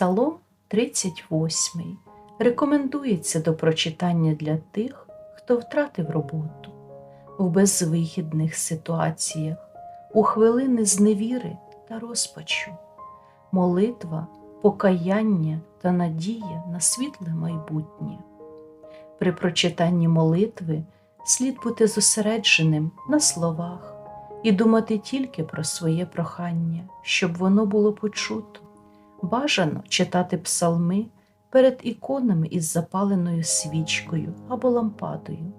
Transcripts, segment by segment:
Псалом 38 рекомендується до прочитання для тих, хто втратив роботу в безвихідних ситуаціях, у хвилини зневіри та розпачу, молитва, покаяння та надія на світле майбутнє. При прочитанні молитви слід бути зосередженим на словах і думати тільки про своє прохання, щоб воно було почуто. Бажано читати псалми перед іконами із запаленою свічкою або лампадою.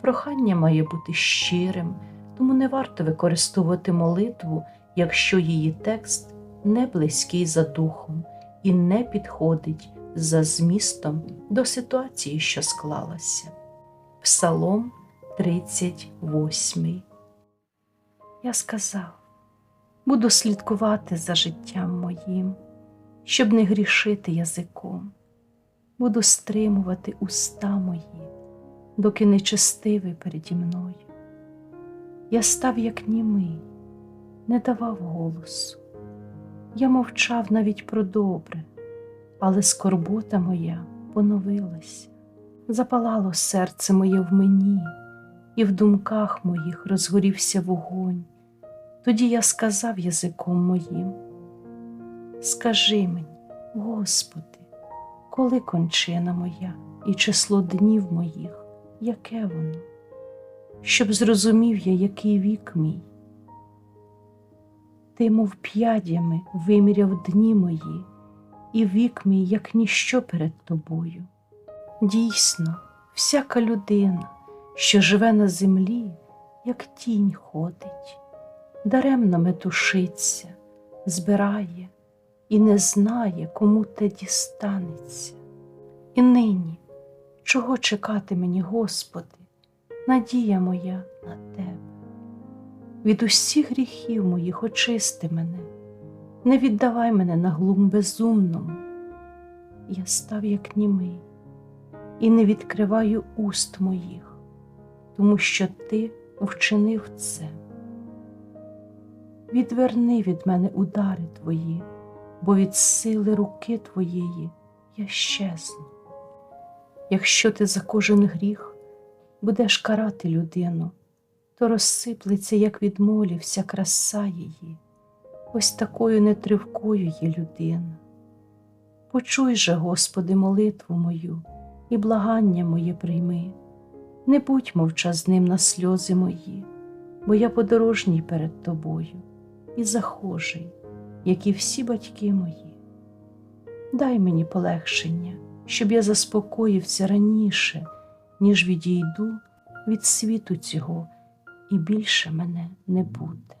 Прохання має бути щирим, тому не варто використовувати молитву, якщо її текст не близький за духом і не підходить за змістом до ситуації, що склалася. Псалом 38 Я сказав, буду слідкувати за життям моїм щоб не грішити язиком, буду стримувати уста мої, доки нечестивий переді мною. Я став, як німий, не давав голосу. Я мовчав навіть про добре, але скорбота моя поновилася, запалало серце моє в мені, і в думках моїх розгорівся вогонь. Тоді я сказав язиком моїм. Скажи мені, Господи, коли кончина моя і число днів моїх, яке воно, щоб зрозумів я, який вік мій. Ти, мов п'ядями, виміряв дні мої, і вік мій, як ніщо перед тобою. Дійсно, всяка людина, що живе на землі, як тінь ходить, даремно метушиться, збирає і не знає, кому те дістанеться. І нині, чого чекати мені, Господи, надія моя на Тебе. Від усіх гріхів моїх очисти мене, не віддавай мене на глум безумному. Я став, як німий, і не відкриваю уст моїх, тому що Ти вчинив це. Відверни від мене удари Твої бо від сили руки твоєї я щезну. Якщо ти за кожен гріх будеш карати людину, то розсиплеться, як від молі, вся краса її, ось такою нетривкою є людина. Почуй же, Господи, молитву мою і благання моє прийми, не будь мовчазним на сльози мої, бо я подорожній перед тобою і захожий як і всі батьки мої. Дай мені полегшення, щоб я заспокоївся раніше, ніж відійду від світу цього, і більше мене не буде.